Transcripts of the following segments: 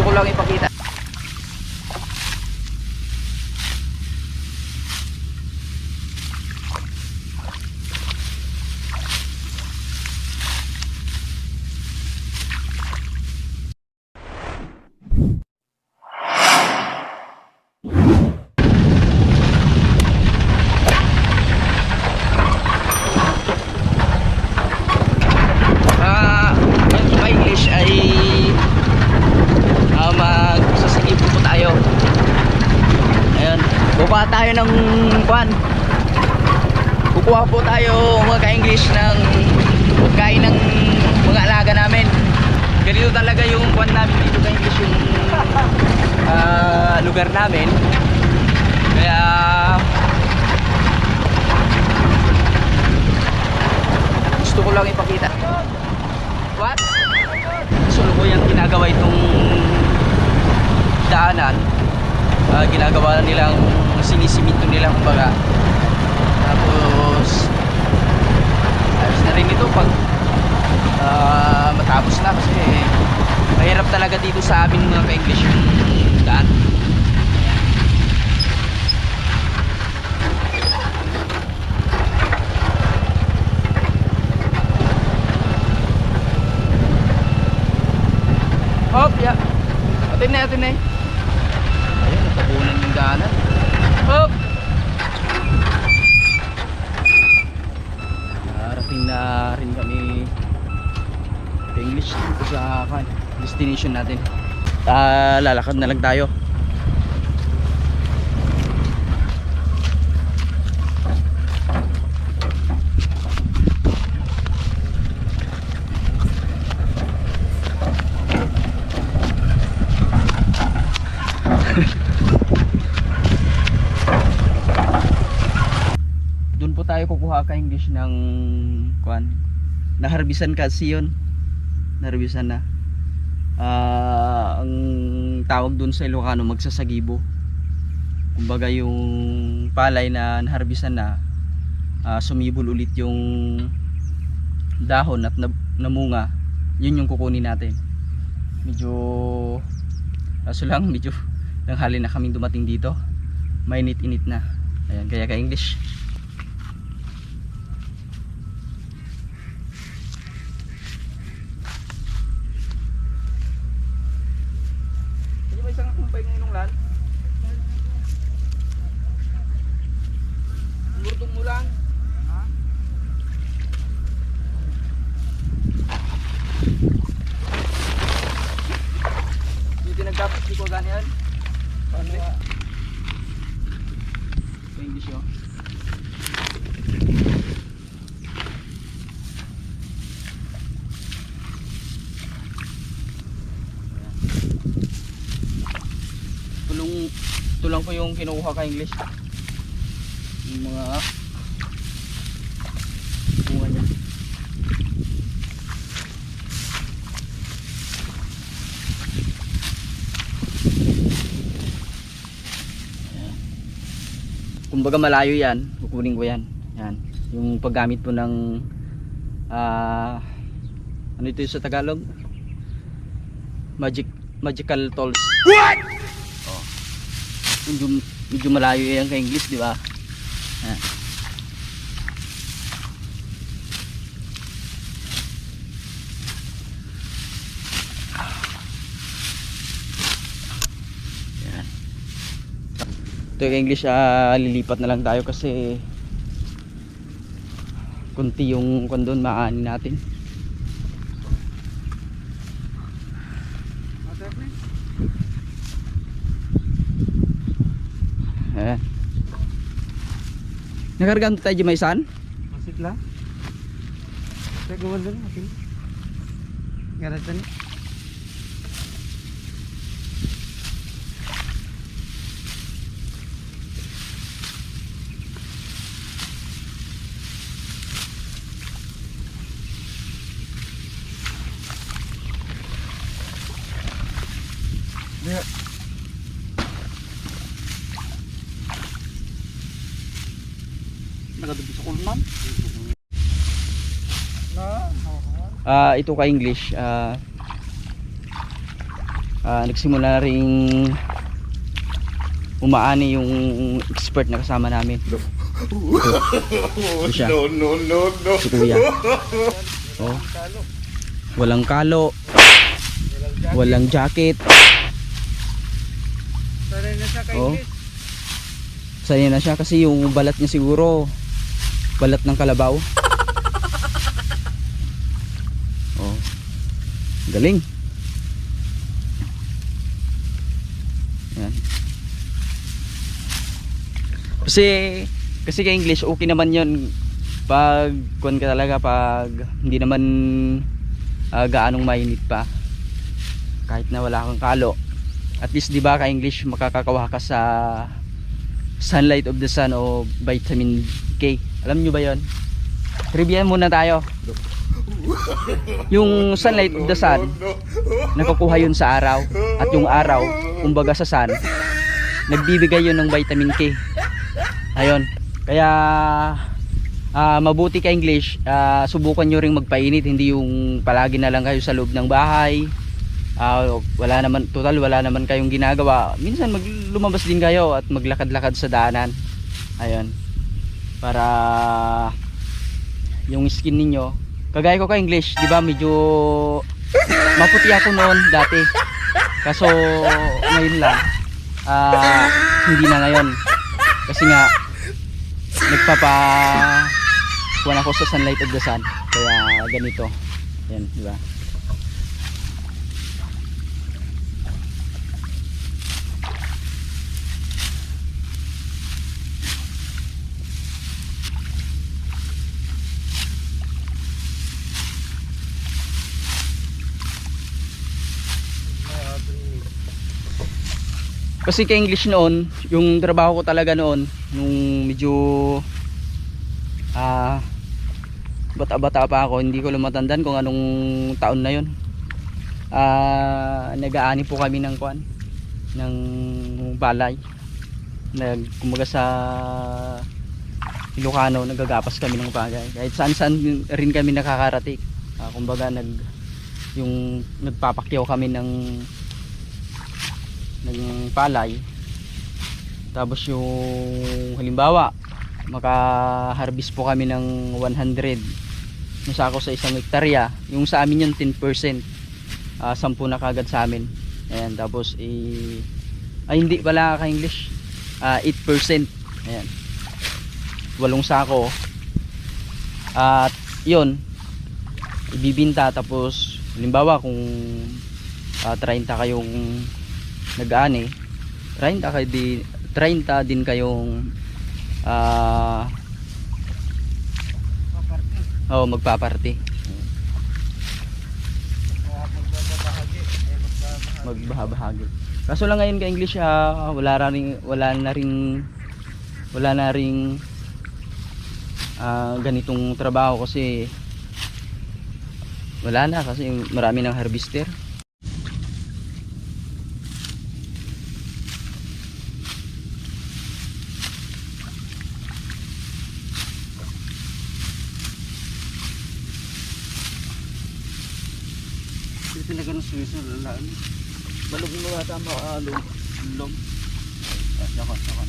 Gusto ko lang ipakita. Ah, ang sa English ay ah, magsasagip po tayo. Ayun, buka tayo ng kwan. Kukuha po tayo mga ka-English ng pagkain ng mga alaga namin. Ganito talaga yung kwan namin dito ka-English yung ah, lugar namin. Kaya gusto ko lang ipakita. What? Sulukuyang ginagawa itong daanan. Ah, ginagawa nilang sinisiminto nilang kumbaga. Tapos ayos na rin ito pag ah, matapos na kasi mahirap talaga dito sa amin mga ka-English yung daan. Hop, ya. Atin na, atin na. Ayun, natabunan yung daanan. Hop! Narating na rin kami English dito sa kan, destination natin. Ah, lalakad na lang tayo. Doon po tayo kukuha ka English ng kwan. Naharbisan kasi yun. Naharbisan na. Ah, ang tawag doon sa Ilocano magsasagibo. Kumbaga yung palay na naharbisan na ah, sumibol ulit yung dahon at na- namunga. Yun yung kukunin natin. Medyo kaso lang medyo tanghali na kaming dumating dito. Mainit-init na. Ayan, kaya ka English. Hindi ba isang kumpay ng inong lan? Murtong mo lang. Ha? Dito nagtapos di ko ganyan. Paano nga? Sa English yun. tulong kinukuha ka English? Yung mga bunga niya. Ayan. kumbaga malayo yan. Kukunin ko yan. Yan. Yung paggamit po ng ah ano ito sa Tagalog? Magic magical tools medyo, medyo malayo yan kay English di ba. Ayan. ito yung English ah, lilipat na lang tayo kasi kunti yung kondon maanin natin Ayan. Nakargaan tayo di may san? Masit lah. Saya gawal dulu Ah, ito ka English. Ah, ah, nagsimula na ring umaani yung expert na kasama namin. Ito siya. No, no, no, no. Si Kuya. Oh. Walang kalo, walang jacket. Sanay na siya kay Oh. Sanay na siya kasi yung balat niya siguro balat ng kalabaw. Galing. Kasi kasi kay English okay naman 'yon pag kuan ka talaga pag hindi naman ah, gaanong mainit pa. Kahit na wala kang kalo. At least di ba ka English makakakawa ka sa sunlight of the sun o vitamin K. Alam nyo ba yon trivia muna tayo yung sunlight of the sun nakukuha yun sa araw. At yung araw kumbaga sa sun nagbibigay yun ng vitamin K. Ayun. Kaya ah, mabuti ka English ah, subukan nyo ring magpainit. Hindi yung palagi na lang kayo sa loob ng bahay. Ah, wala naman total wala naman kayong ginagawa. Minsan mag lumabas din kayo at maglakad-lakad sa daanan. Ayun. Para yung skin ninyo kagaya ko ka English di ba medyo maputi ako noon dati. Kaso ngayon lang. Ah, hindi na ngayon. Kasi nga nagpapa kuha ako sa sunlight of the sun. Kaya ganito. Yan di ba Kasi kay English noon, yung trabaho ko talaga noon, nung medyo ah bata-bata pa ako, hindi ko lumatandaan kung anong taon na 'yon. Ah, nag-aani po kami ng kwan ng balay. Nag kumaga sa Ilocano, nagagapas kami ng bagay. Kahit saan-saan rin kami nakakarating. Ah, kumbaga nag yung nagpapakyaw kami ng ng palay. Tapos yung halimbawa maka-harvest po kami ng 100 na sako sa isang hektarya yung sa amin yung 10% uh, 10 na kagad sa amin. Ayan tapos i ay hindi pala ka English Ah, 8% ayan. Walong sako. At yun ibibinta tapos halimbawa kung ah, 30 kayong nag-ani 30 kayo di 30 din kayong ah Paparte. oh, magpaparty. Magbahabahagi kaso lang ngayon ka English ah, wala na ring wala na ring wala na ring ah, ganitong trabaho kasi wala na kasi marami ng harvester Hindi talaga ng Swiss na lalaan. balog mo ata mo along lom. Ah, saka saka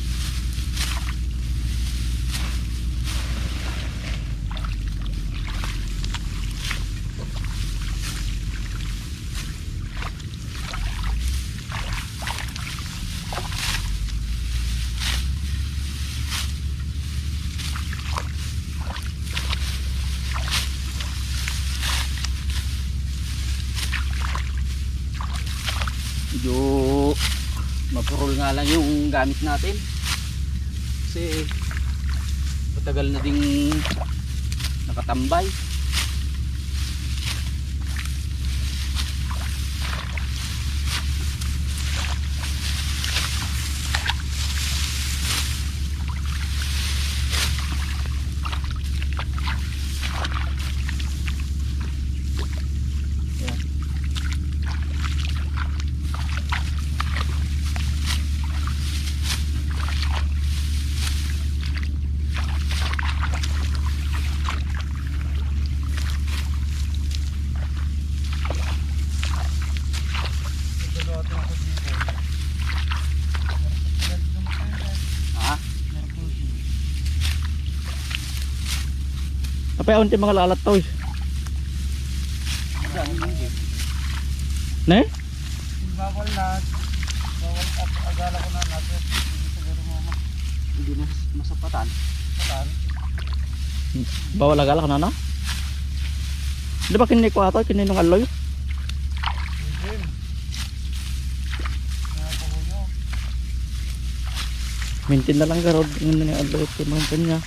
medyo mapurol nga lang yung gamit natin. Kasi matagal na ding nakatambay Kapay unti mga lalat to. eh. Ne? Bawal na. Bawal at agala ko na. Hindi siguro mo ma. Hindi na masapatan. Saan? Bawal agala ka na na? Di ba kinini ko ato? Kinini nung aloy? Maintain na lang garod. Yung nini aloy ito mga kanya.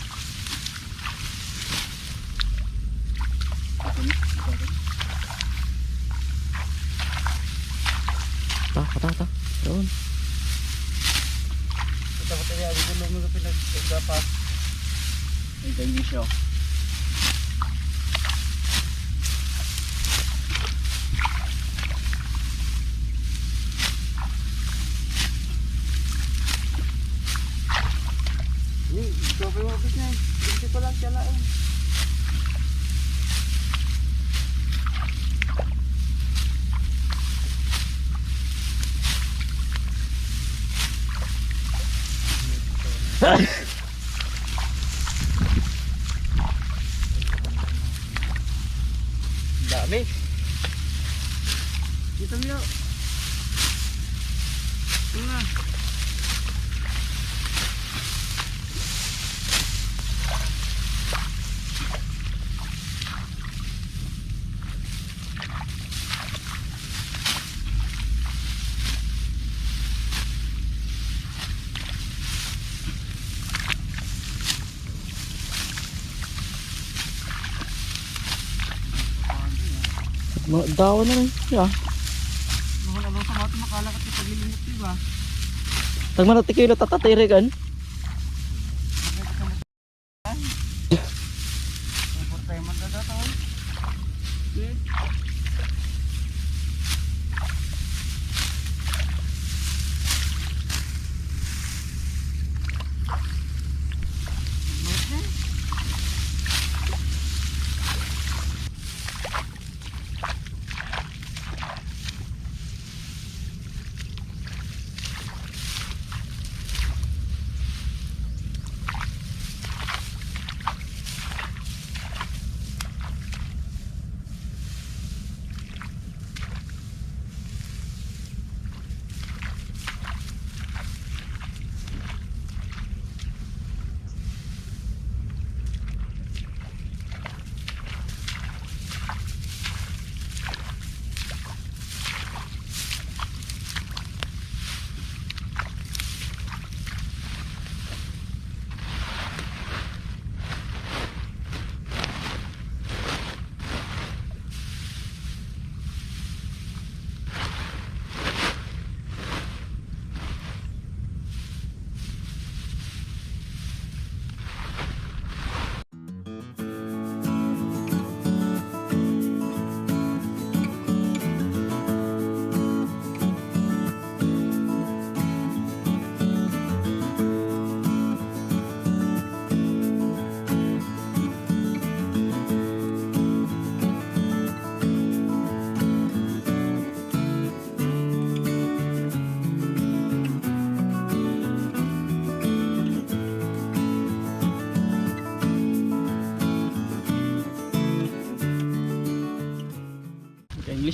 Ta, ta, ta. Doon. Ito ko tayo. Ang gulo mo pinagdapat. Ay, ganyan siya. Ni, niya. Hindi ko lang tiyala eh. Dami. Dito mo yun. Ito na. Mga dawa na rin siya. Mahal lang sa mga makalakat yung paglilimot diba? Tagman na tikilo tatatirigan.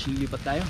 English, lilipat tayo.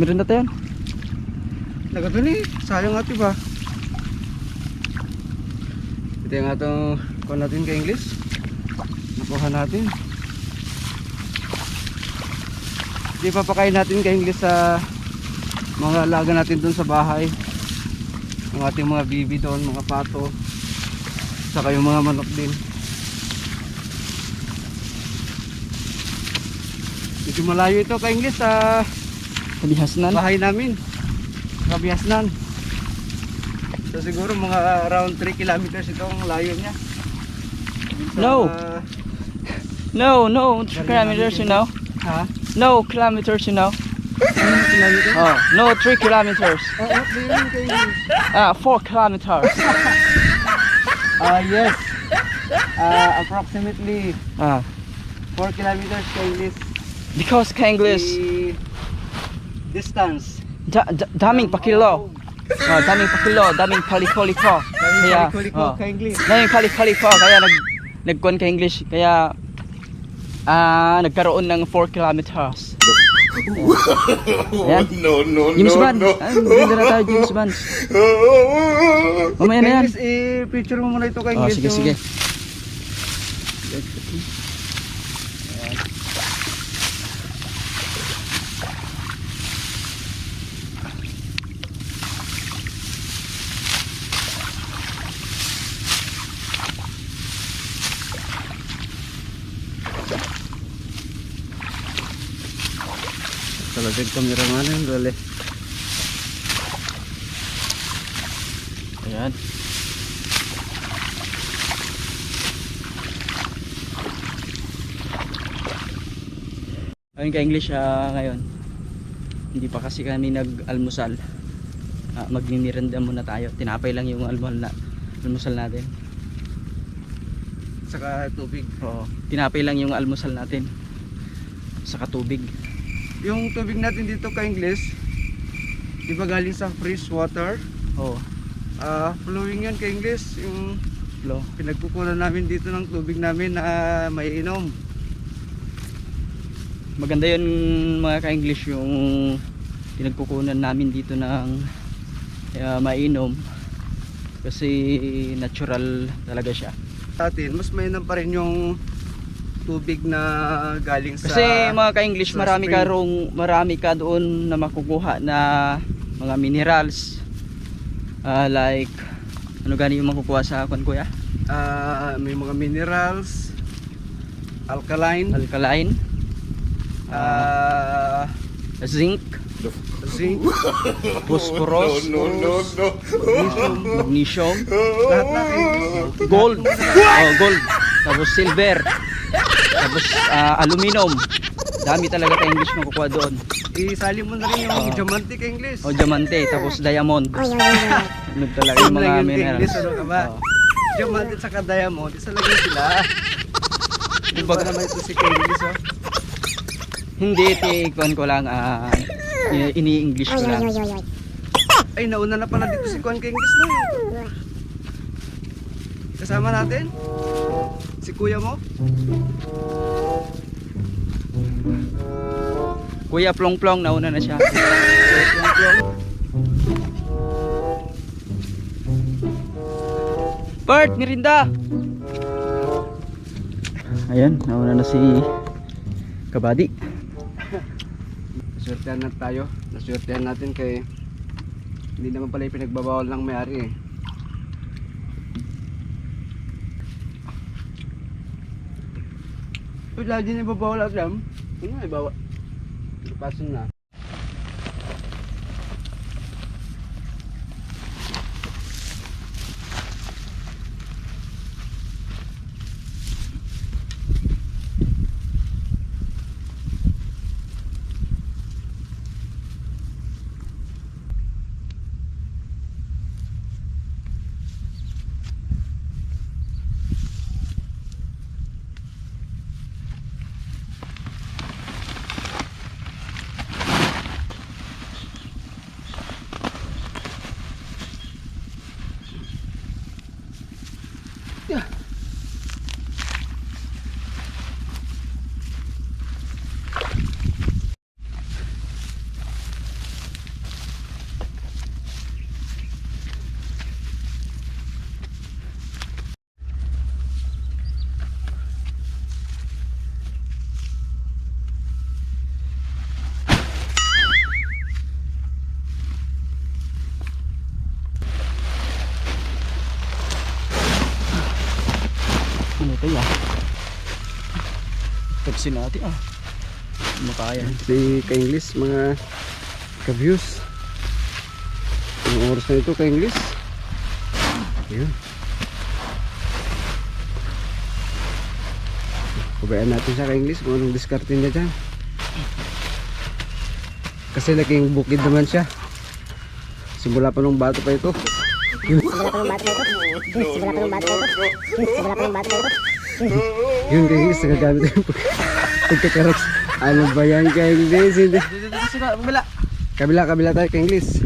Meron na tayo. Nagabili. Sayang nga diba? Ito yung atong kuha natin ka English. Kuha natin. Di papakain natin kay English sa mga alaga natin doon sa bahay. Ang ating mga bibi doon, mga pato. Saka yung mga manok din. Medyo malayo ito kay English sa Kabihasnan. bahay namin. Kabihasnan. So siguro mga around 3 kilometers itong layo niya. Sa- No. No, no kilometers you know. Ha? No kilometers you know. Oh, no 3 kilometers. Ah, 4 kilometers. Ah, yes. Ah, approximately Ah, 4 kilometers English. because English, The distance. da, da, daming pakilo. Oh, daming pakilo, daming paliko-liko. Kaya, oh, daming paliko-liko. Kaya nag, nagkuhan ka English. Kaya, ah, nagkaroon ng 4 kilometers. Ayan. No, no, James no, Bond. no. Ah, maganda na tayo, James Bond. Mamaya na yan. English, i-picture mo muna ito kay Oh, English. sige, yung- sige. Talagang kameraman yun, dole. Ayan. Ayun ka English ah, ngayon. Hindi pa kasi kami nag-almusal. Ah, magnimiranda muna tayo. Tinapay lang yung almusal na almusal natin. Saka tubig. Oo. Tinapay lang yung almusal natin. Saka tubig. Yung tubig natin dito kay English, di ba galing sa fresh water? Oo. Ah, flowing yun kay English. Yung Lo. pinagkukunan namin dito ng tubig namin na may inom. Maganda yun mga ka-English yung pinagkukunan namin dito ng uh, mainom kasi natural talaga siya. Sa atin, mas mainam pa rin yung tubig na galing sa... Kasi mga ka-English sa marami ka spring. rong marami ka doon na makukuha na mga minerals ah, like ano gani yung makukuha sa kwan kuya? Ah, may mga minerals, alkaline, Alkaline, ah, zinc, zinc, phosphorus, No, no, no, magnesium, magnesium, lahat na English. gold. Oh, gold. Tapos silver. Tapos ah, aluminum. Dami talaga ka English makukuha doon. Isali mo na rin yung Oo. diamante English. O diamante, tapos diamond. Ano talaga yung mga minerals. English, ano ka ba? Oo. Diamante at saka diamond, isa lang sila. Kumbaga naman ito si English, oh. Hindi, tikon ko lang, ini- ini-English ko lang. Ay, nauna na pala dito si Kwan kay English na. Kasama natin? Si kuya mo? Kuya Plong Plong, nauna na siya. Bert, mirinda! Ayan, nauna na si Kabadi. Naswertehan na tayo. Naswertehan natin kay hindi naman pala yung pinagbabawal ng may-ari eh. Uy, lagi na ibabawal at lang. Ano na Ano ito eh, ah. ya? Pagsin natin ah. Ano Makaya. Si ka-English mga ka-views. Ang oras na ito ka-English. Ayan. Pabayaan natin siya ka-English kung anong diskarte niya dyan. Kasi naging bukid naman siya. Simula pa nung bato pa ito. Simula pa ng na ito. Simula pa ng na ito. Simula pa ng na ito. yun ka-English, nagagamit yung pag- pagkakaraks. Ano ba yan ka-English? Hindi. Dito, dito, dito, bumila. Kabila, kabila tayo ka-English.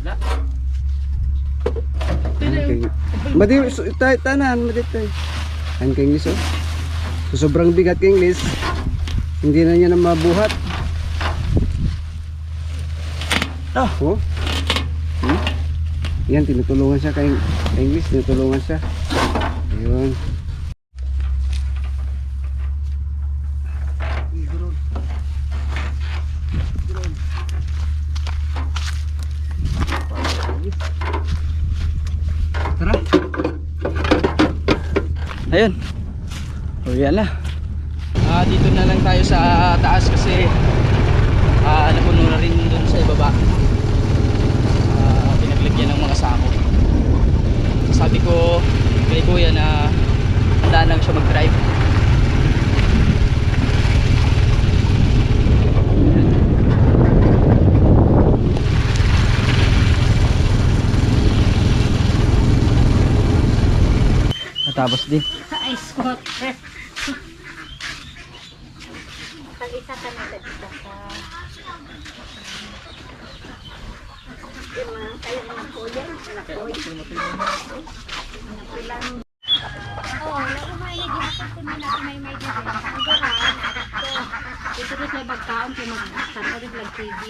Wala. Madi, tayo, tanan, madi tayo. Tahan ka English, oh. So, sobrang bigat ka English. Hindi na niya na mabuhat. Ah. Oh. Yan, tinutulungan siya kay English, tinutulungan siya. Ayun. Tara. Ayun. O yan na. Ah, dito na lang tayo sa taas kasi ah, napuno na rin dun sa ibaba. Ah, pinaglagyan ng mga sako. Sabi ko kay kuya na handa lang siya mag-drive. Natapos din. Ay, squat. Pag isa ka na isa ka. Kayo na po yan. Oo, nakumayi. Di ba kung kumina ka may may dito. Ang garan. Ito rin may bagkaon kung mag-sana rin lang TV.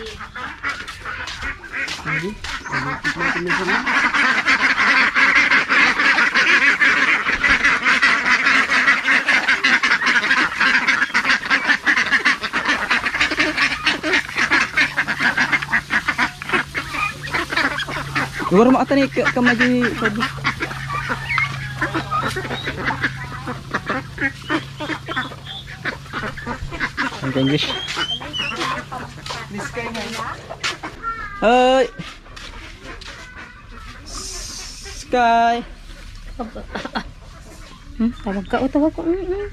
Luar mo ata ni ka kamadi sabi. Ang English. Hi. Sky. Hmm, tawag ka o tawag ko. Mm. Mm.